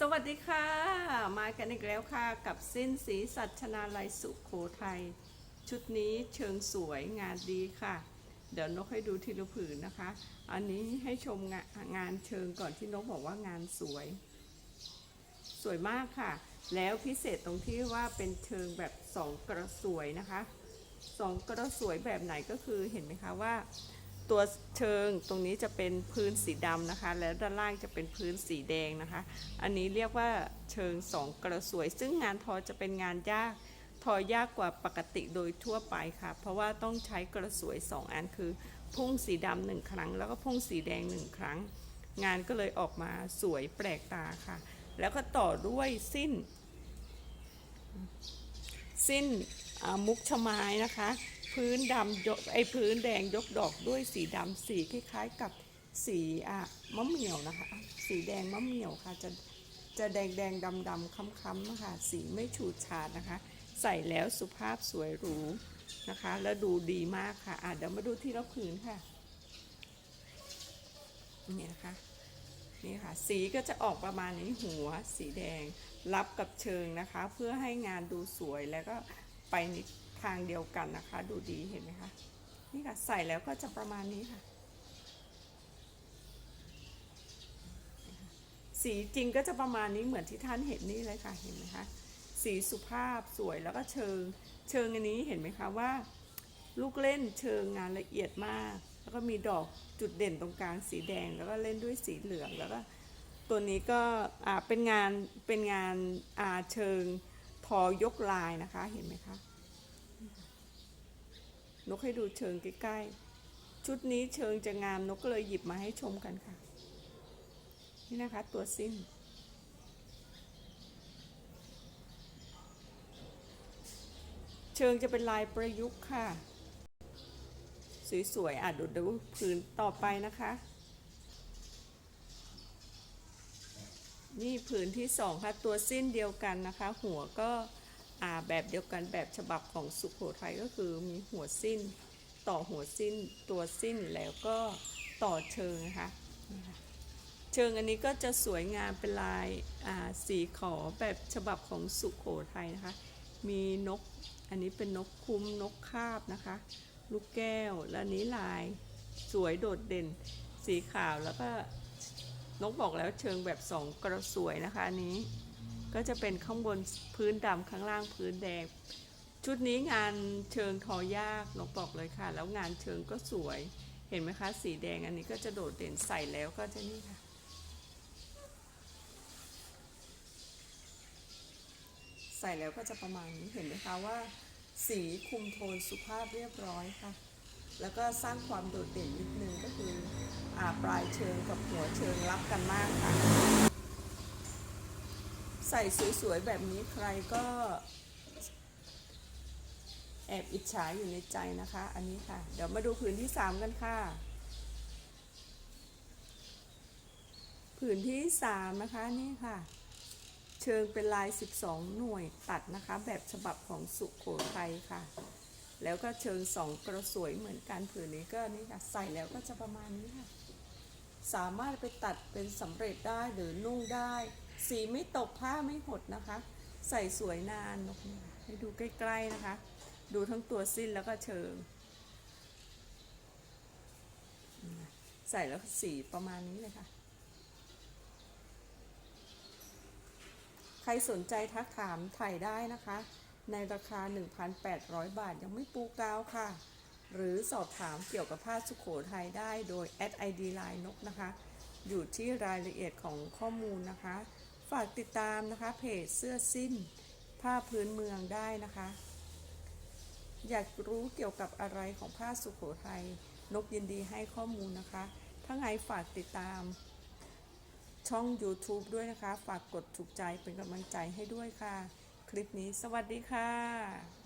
สวัสดีค่ะ มากันอีกแล้วค่ะ กับสิ้นสีสัชนาลัยสุขโขทัย ชุดนี้เชิงสวยงานดีค่ะ เดี๋ยวนกให้ดูทีละผืนนะคะ อันนี้ให้ชมงางานเชิงก่อนที่นกบอกว่างานสวย สวยมากค่ะ แล้วพิเศษตรงที่ว่าเป็นเชิงแบบสองกระสวยนะคะสองกระสวยแบบไหนก็คือเห็นไหมคะว่า ตัวเชิงตรงนี้จะเป็นพื้นสีดำนะคะ แล้วด้านล่างจะเป็นพื้นสีแดงนะคะ อันนี้เรียกว่าเชิงสองกระสวย ซึ่งงานทอจะเป็นงานยาก ทอยากกว่าปกติโดยทั่วไปค่ะ เพราะว่าต้องใช้กระสวย 2 อันคือ พุ่งสีดำหนึ่งครั้ง แล้วก็พุ่งสีแดงหนึ่งครั้ง งานก็เลยออกมาสวยแปลกตาค่ะ แล้วก็ต่อด้วยสิ้น สิ้นมุกชะไม้นะคะ พื้นดำยกไอ้พื้นแดงยกดอกด้วยสีดำสีคล้ายๆกับสีอะมะเหมี่ยวนะคะ สีแดงมะเหมี่ยวค่ะ จะจะแดงแดงดำดำค้ำๆนะคะสีไม่ฉูดฉาดนะคะ ใส่แล้วสุภาพสวยหรูนะคะ แล้วดูดีมากค่ะอะเดี๋ยวมาดูที่ละผืนค่ะนี่นะคะนี่ค่ะ สีก็จะออกประมาณนี้หัวสีแดงรับกับเชิงนะคะ เพื่อให้งานดูสวยแล้วก็ไปใน ทางเดียวกันนะคะ ดูดีเห็นไหมคะ นี่ค่ะใส่แล้วก็จะประมาณนี้ค่ะ สีจริงก็จะประมาณนี้เหมือนที่ท่านเห็นนี่เลยค่ะ เห็นไหมคะ สีสุภาพสวยแล้วก็เชิง เชิงอันนี้เห็นไหมคะว่า ลูกเล่นเชิงงานละเอียดมาก แล้วก็มีดอกจุดเด่นตรงกลางสีแดง แล้วก็เล่นด้วยสีเหลืองแล้วก็ตัวนี้ก็เป็นงานเป็นงานเชิงทอยกลายนะคะเห็นไหมคะ นกให้ดูเชิงใกล้ๆ ชุดนี้เชิงจะงามนกก็เลยหยิบมาให้ชมกันค่ะ นี่นะคะตัวสิ้น เชิงจะเป็นลายประยุกต์ค่ะ สวยๆอะดูดูผืนต่อไปนะคะ นี่ผืนที่สองค่ะตัวสิ้นเดียวกันนะคะ หัวก็ แบบเดียวกันแบบฉบับของสุขโขทัยก็คือมีหัวสิ้น ต่อหัวสิ้นตัวสิ้นแล้วก็ต่อเชิงนะคะเชิงอันนี้ก็จะสวยงามเป็นลายาสีขอแบบฉบับของสุขโขทัยนะคะ มีนกอันนี้เป็นนกคุ้มนกคาบนะคะ ลูกแก้วและนี้ลายสวยโดดเด่นสีขาวแล้วก็นกบอกแล้วเชิงแบบสองกระสวยนะคะอันนี้ ก็จะเป็นข้างบนพื้นดำข้างล่างพื้นแดง ชุดนี้งานเชิงทอยากนกบอกเลยค่ะ แล้วงานเชิงก็สวยเห็นไหมคะ สีแดงอันนี้ก็จะโดดเด่นใส่แล้วก็จะนี่ค่ะ ใส่แล้วก็จะประมาณนี้เห็นไหมคะว่า สีคุมโทนสุภาพเรียบร้อยค่ะ แล้วก็สร้างความโดดเด่นนิดนึงก็คืออาปลายเชิงกับหัวเชิงรับกันมากค่ะ ใส่สวยๆแบบนี้ใครก็ แอบอิจฉาอยู่ในใจนะคะ อันนี้ค่ะ เดี๋ยวมาดูผืนที่สามกันค่ะ ผืนที่สามนะคะนี่ค่ะ เชิงเป็นลาย 12 หน่วยตัดนะคะ แบบฉบับของสุโขทัยค่ะ แล้วก็เชิงสองกระสวยเหมือนกันผืนนี้ก็นี่ค่ะ ใส่แล้วก็จะประมาณนี้ค่ะ สามารถไปตัดเป็นสำเร็จได้หรือนุ่งได้ สีไม่ตกผ้าไม่หดนะคะ ใส่สวยนานนกให้ดูใกล้ๆนะคะ ดูทั้งตัวสิ้นแล้วก็เชิง ใส่แล้วสีประมาณนี้เลยค่ะ ใครสนใจทักถามถ่ายได้นะคะ ในราคา 1,800 บาทยังไม่ปูกาวค่ะหรือสอบถามเกี่ยวกับผ้าสุโขทัยได้โดยแอด ID ไลน์นกนะคะ อยู่ที่รายละเอียดของข้อมูลนะคะ ฝากติดตามนะคะเพจเสื้อสิ้นผ้าพื้นเมืองได้นะคะ อยากรู้เกี่ยวกับอะไรของผ้าสุโขทัยนกยินดีให้ข้อมูลนะคะ ถ้าไงฝากติดตาม ช่อง YouTube ด้วยนะคะ ฝากกดถูกใจเป็นกำลังใจให้ด้วยค่ะ คลิปนี้สวัสดีค่ะ